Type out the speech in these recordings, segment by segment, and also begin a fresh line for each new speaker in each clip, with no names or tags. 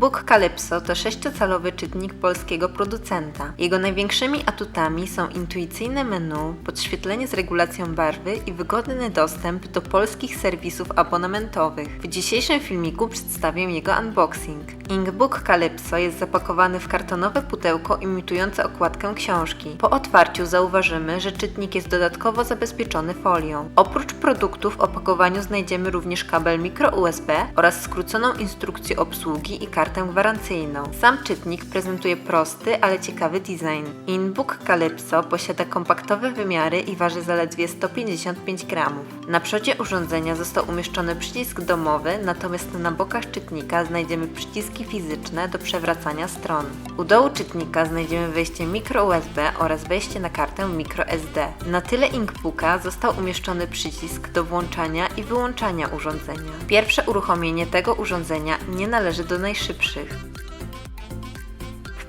Inkbook Calypso to sześciocalowy czytnik polskiego producenta. Jego największymi atutami są intuicyjne menu, podświetlenie z regulacją barwy i wygodny dostęp do polskich serwisów abonamentowych. W dzisiejszym filmiku przedstawię jego unboxing. Inkbook Calypso jest zapakowany w kartonowe pudełko imitujące okładkę książki. Po otwarciu zauważymy, że czytnik jest dodatkowo zabezpieczony folią. Oprócz produktów w opakowaniu znajdziemy również kabel micro USB oraz skróconą instrukcję obsługi i kartę gwarancyjną. Sam czytnik prezentuje prosty, ale ciekawy design. Inbook Calypso posiada kompaktowe wymiary i waży zaledwie 155 gramów. Na przodzie urządzenia został umieszczony przycisk domowy, natomiast na bokach czytnika znajdziemy przyciski fizyczne do przewracania stron. U dołu czytnika znajdziemy wejście micro USB oraz wejście na kartę micro SD. Na tyle Inkbooka został umieszczony przycisk do włączania i wyłączania urządzenia. Pierwsze uruchomienie tego urządzenia nie należy do najszybszych.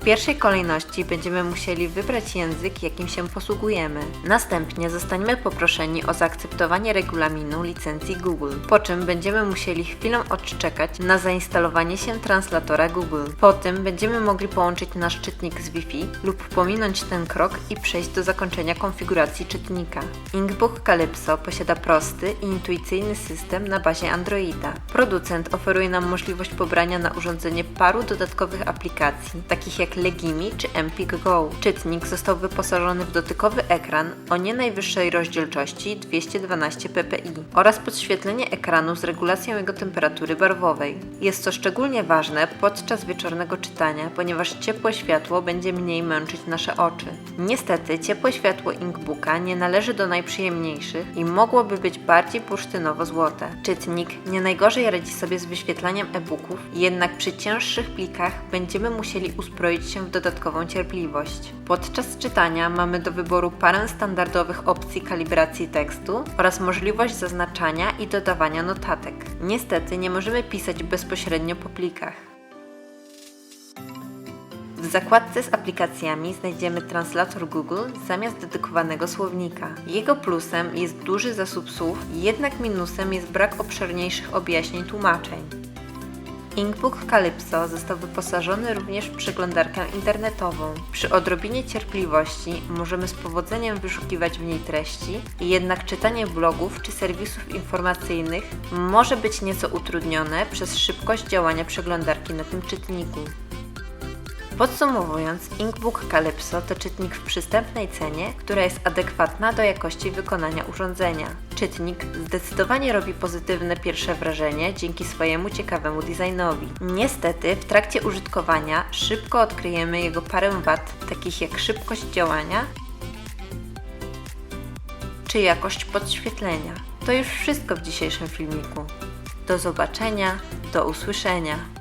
W pierwszej kolejności będziemy musieli wybrać język, jakim się posługujemy. Następnie zostaniemy poproszeni o zaakceptowanie regulaminu licencji Google, po czym będziemy musieli chwilę odczekać na zainstalowanie się translatora Google. Po tym będziemy mogli połączyć nasz czytnik z Wi-Fi lub pominąć ten krok i przejść do zakończenia konfiguracji czytnika. Inkbook Calypso posiada prosty i intuicyjny system na bazie Androida. Producent oferuje nam możliwość pobrania na urządzenie paru dodatkowych aplikacji, takich jak Legimi czy Empik Go. Czytnik został wyposażony w dotykowy ekran o nie najwyższej rozdzielczości 212 ppi oraz podświetlenie ekranu z regulacją jego temperatury barwowej. Jest to szczególnie ważne podczas wieczornego czytania, ponieważ ciepłe światło będzie mniej męczyć nasze oczy. Niestety ciepłe światło Inkbooka nie należy do najprzyjemniejszych i mogłoby być bardziej bursztynowo-złote. Czytnik nie najgorzej radzi sobie z wyświetlaniem e-booków, jednak przy cięższych plikach będziemy musieli się w dodatkową cierpliwość. Podczas czytania mamy do wyboru parę standardowych opcji kalibracji tekstu oraz możliwość zaznaczania i dodawania notatek. Niestety nie możemy pisać bezpośrednio po plikach. W zakładce z aplikacjami znajdziemy translator Google zamiast dedykowanego słownika. Jego plusem jest duży zasób słów, jednak minusem jest brak obszerniejszych objaśnień tłumaczeń. Inkbook Calypso został wyposażony również w przeglądarkę internetową. Przy odrobinie cierpliwości możemy z powodzeniem wyszukiwać w niej treści, jednak czytanie blogów czy serwisów informacyjnych może być nieco utrudnione przez szybkość działania przeglądarki na tym czytniku. Podsumowując, Inkbook Calypso to czytnik w przystępnej cenie, która jest adekwatna do jakości wykonania urządzenia. Czytnik zdecydowanie robi pozytywne pierwsze wrażenie dzięki swojemu ciekawemu designowi. Niestety, w trakcie użytkowania szybko odkryjemy jego parę wad, takich jak szybkość działania czy jakość podświetlenia. To już wszystko w dzisiejszym filmiku. Do zobaczenia, do usłyszenia.